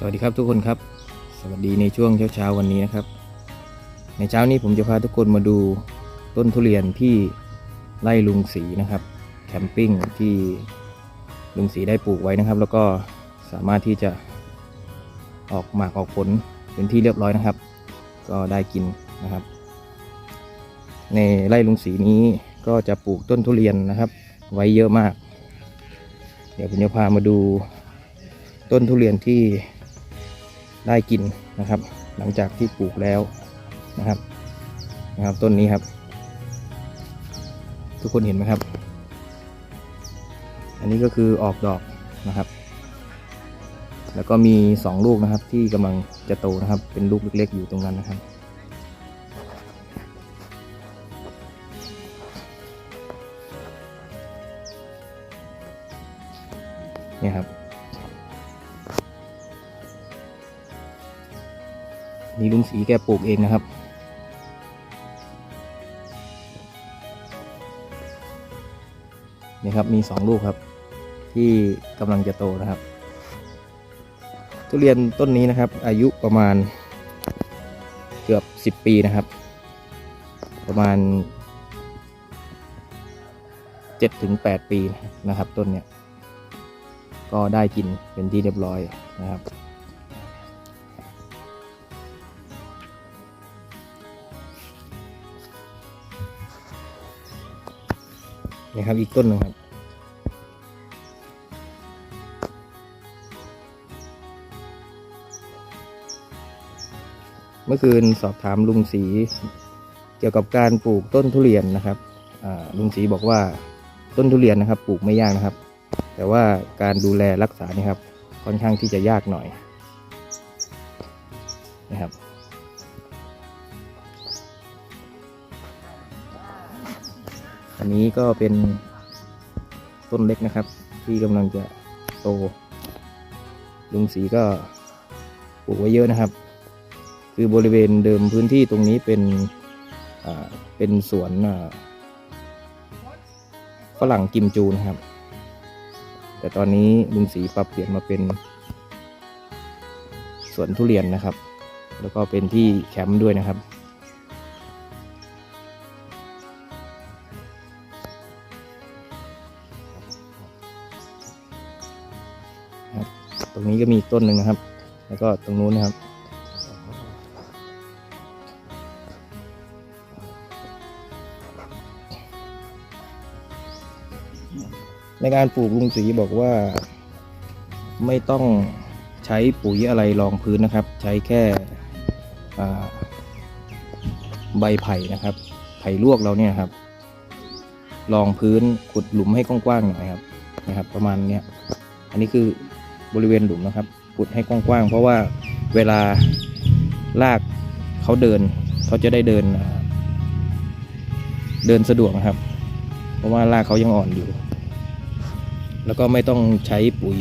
สวัสดีครับทุกคนครับ สวัสดีในช่วงเช้าๆวันนี้นะครับ ในเช้านี้ผมจะพาทุกคนมาดูต้นทุเรียนที่ไร่ลุงศรีนะครับ แคมปิ้งที่ลุงศรีได้ปลูกไว้นะครับ แล้วก็สามารถที่จะออกหมากออกผลเป็นที่เรียบร้อยนะครับ ก็ได้กินนะครับ ในไร่ลุงศรีนี้ก็จะปลูกต้นทุเรียนนะครับ ไว้เยอะมาก เดี๋ยวผมจะพามาดูต้นทุเรียนที่ ได้กินนะครับ หลังจากที่ปลูกแล้วนะครับนะครับต้นนี้ครับ ทุกคนเห็นไหมครับ อันนี้ก็คือออกดอกนะครับ แล้วก็มีสองลูกนะครับที่กำลังจะโตนะครับ เป็นลูกเล็กๆอยู่ตรงนั้นนะครับเนี่ยครับ นี่ลุงสีแกปลูกเองนะครับ นี่ครับมีสองลูกครับ ที่กำลังจะโตนะครับ ทุเรียนต้นนี้นะครับ อายุประมาณเกือบสิบปีนะครับ ประมาณเจ็ดถึงแปดปีนะครับต้นเนี้ยก็ได้กินเป็นที่เรียบร้อยนะครับ นี่ครับ อีกต้นหนึงครับ เมื่อคืนสอบถามลุงศรีเกี่ยวกับการปลูกต้นทุเรียนนะครับลุงศรีบอกว่าต้นทุเรียนนะครับ ปลูกไม่ยากนะครับ แต่ว่าการดูแลรักษานี่ครับ ค่อนข้างที่จะยากหน่อยนะครับ อันนี้ก็เป็นต้นเล็กนะครับ ที่กำลังจะโต ลุงสีก็ปลูกไว้เยอะนะครับ คือบริเวณเดิมพื้นที่ตรงนี้เป็นเป็นสวนฝรั่งกิมจูนะครับ แต่ตอนนี้ลุงสีปรับเปลี่ยนมาเป็น สวนทุเรียนนะครับ แล้วก็เป็นที่แคมป์ด้วยนะครับ นี้ก็มีอีกต้นหนึ่งนะครับ แล้วก็ตรงนู้นนะครับ ในการปลูกลุงศรีบอกว่า ไม่ต้องใช้ปุ๋ยอะไรรองพื้นนะครับ ใช้แค่ใบไผ่นะครับ ไผ่ลวกเราเนี่ยครับรองพื้นขุดหลุมให้กว้างๆหน่อยครับนะครับ ประมาณเนี้ยอันนี้คือ บริเวณหลุมนะครับขุดให้กว้างๆ เพราะว่าเวลาลากเขาเดินเขาจะได้เดิน เดินสะดวกนะครับ เพราะว่าลากเขายังอ่อนอยู่ แล้วก็ไม่ต้องใช้ปุ๋ย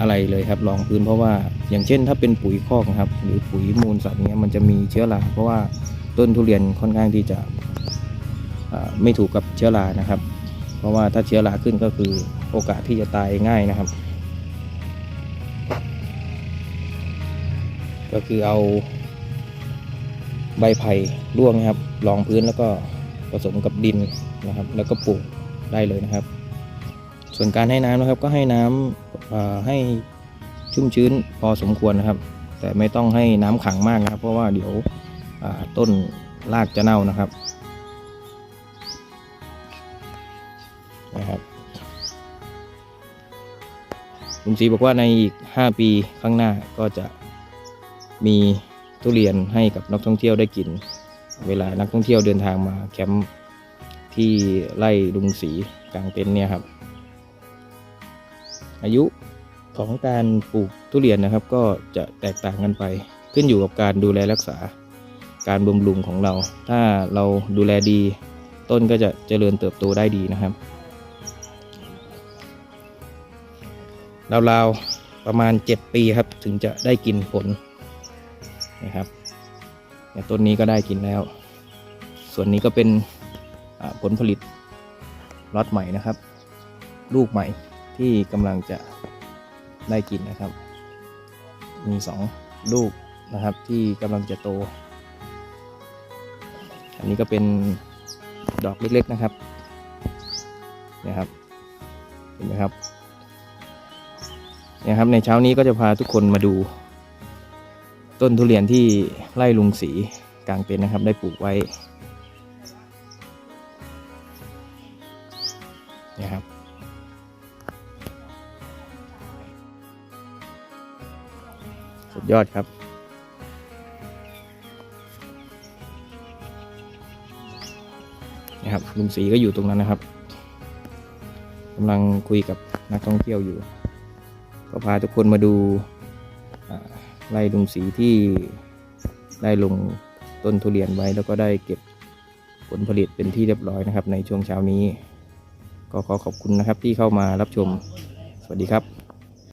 อะไรเลยครับรองพื้นเพราะว่าอย่างเช่น ถ้าเป็นปุ๋ยคอกนะครับ หรือปุ๋ยมูลสัตว์เนี้ยมันจะมีเชื้อราเพราะว่าต้นทุเรียนค่อนข้างที่จะไม่ถูกกับเชื้อรานะครับ เพราะว่าถ้าเชื้อราขึ้นก็คือโอกาสที่จะตายง่ายนะครับ ก็คือเอาใบไผ่ร่วงนะครับรองพื้นแล้วก็ผสมกับดินนะครับ แล้วก็ปลูกได้เลยนะครับ ส่วนการให้น้ำนะครับก็ให้น้ำให้ชุ่มชื้นพอสมควรนะครับ แต่ไม่ต้องให้น้ำขังมากนะครับ เพราะว่าเดี๋ยวต้นรากจะเน่านะครับนะครับลุงศรีบอกว่าในอีก 5 ปีข้างหน้าก็จะ มีทุเรียนให้กับนักท่องเที่ยวได้กิน เวลานักท่องเที่ยวเดินทางมาแคมป์ที่ไร่ลุงศรีกลางเต็นท์เนี่ยครับ อายุของการปลูกทุเรียนนะครับ ก็จะแตกต่างกันไป ขึ้นอยู่กับการดูแลรักษาการบำรุงของเรา ถ้าเราดูแลดี ต้นก็จะเจริญเติบโตได้ดีนะครับราวๆประมาณ 7 ปีครับ ถึงจะได้กินผล นะครับเนี่ต้นนี้ก็ได้กินแล้ว ส่วนนี้ก็เป็นผลผลิตล็อตใหม่นะครับ ลูกใหม่ที่กำลังจะได้กินนะครับ มีสองลูกนะครับที่กำลังจะโต อันนี้ก็เป็นดอกเล็กๆนะครับนะครับเห็นไหมครับนี่ยครับในเช้านี้ก็จะพาทุกคนมาดู ต้นทุเรียนที่ไร่ลุงสีกลางเต็นท์นะครับ ได้ปลูกไว้นี่ครับสุดยอดครับ นะครับลุงสีก็อยู่ตรงนั้นนะครับกำลังคุยกับนักท่องเที่ยวอยู่ ก็พาทุกคนมาดู ไล่ลุงสีที่ได้ลงต้นทุเรียนไว้แล้วก็ได้เก็บผลผลิตเป็นที่เรียบร้อยนะครับ ในช่วงเช้านี้ ก็ขอขอบคุณนะครับที่เข้ามารับชม สวัสดีครับ